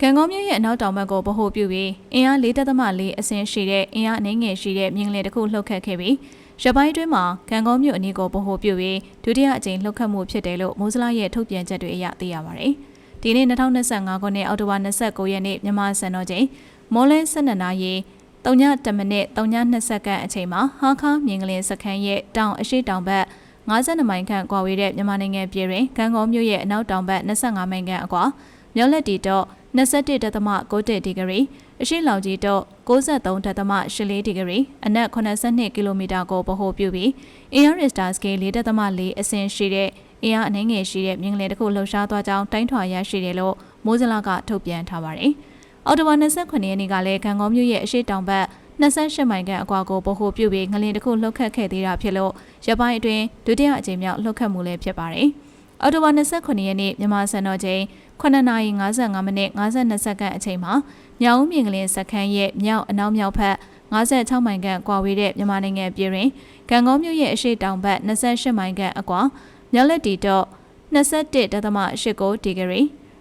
ကံကောမြို့ရဲ့အနောက်တောင်ဘက်ကိုဗဟိုပြုပြီးအင်အား၄တက်သမ၄အဆင့်ရှိတဲ့အင်အားအနှင်းငယ်ရှိတဲ့မြင်းကလေးတစ်ခုလှုပ်ခတ်ခဲ့ပြီးရပိုင်းတွင်းမှာကံကောမြို့အနီးကိုဗဟိုပြုပြီးဒုတိယအကြိမ်လှုပ်ခတ်မှုဖြစ်တယ်လို့မိုးစလာရဲ့ထုတ်ပြန်ချက်တွေအရသိရပါတယ်။ဒီနေ့2025ခုနှစ်အောက်တိုဘာ29ရက်နေ့မြန်မာစံတော်ချိန်မော်လင်း12နာရီ3ည10မိနစ်3ည20စက္ကန့်အချိန်မှာဟာခါမြင်းကလေးစခန်းရဲ့တောင်အရှိတောင်ဘက်52မိုင်ခန့်ကွာဝေးတဲ့မြန်မာနိုင်ငံပြည်တွင်ကံကောမြို့ရဲ့အနောက်တောင်ဘက်25မိုင်ခန့်အကွာမြောက်လက်တီတော့ 21.6ဒီဂရီအရှိလောင်ကြီးတော့63.84ဒီဂရီအနက်82ကီလိုမီတာကိုဗဟိုပြုပြီး AR Star Scale 4.4အဆင့်ရှိတဲ့အင်အားအနှင်းငယ်ရှိတဲ့မြင်းကလေးတစ်ခုလှုပ်ရှားသွားကြောင်းတိုင်းထွာရရှိတယ်လို့မိုးစလာကထုတ်ပြန်ထားပါတယ်။အော်တိုဘာ29ရက်နေ့ကလည်းကံကောမြို့ရဲ့အရှိတောင်ဘက်28မိုင်ခန့်အကွာကိုဗဟိုပြုပြီးငလင်တစ်ခုလှုပ်ခတ်ခဲ့သေးတာဖြစ်လို့ရပိုင်းအတွင်းဒုတိယအကြိမ်မြောက်လှုပ်ခတ်မှုလည်းဖြစ်ပါတယ်။ အော်တိုဘာ29ရက်နေ့မြန်မာစံတော်ချိန်9:55မိနစ်52စက္ကန့်အချိန်မှာမြောက်ဦးမြင်ကလေးစခန်းရဲ့မြောက်အနောက်မြောက်ဘက်56မိုင်ခန့်ကွာဝေးတဲ့မြန်မာနိုင်ငံပြည်တွင်ကံကောမြို့ရဲ့အရှိတောင်ဘက်28မိုင်ခန့်အကွာမြောက်လက်တီတော့21.89ဒီဂရီ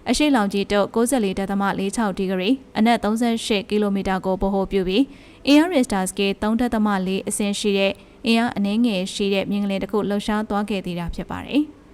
အရှိလောင်ကြီးတော့94.46ဒီဂရီအနက်38ကီလိုမီတာကိုဗဟိုပြုပြီး AR Star Scale 3.4အဆင့်ရှိတဲ့အင်အားအနည်းငယ်ရှိတဲ့မြင်းကလေးတစ်ခုလှုပ်ရှားသွားခဲ့သေးတာဖြစ်ပါတယ်။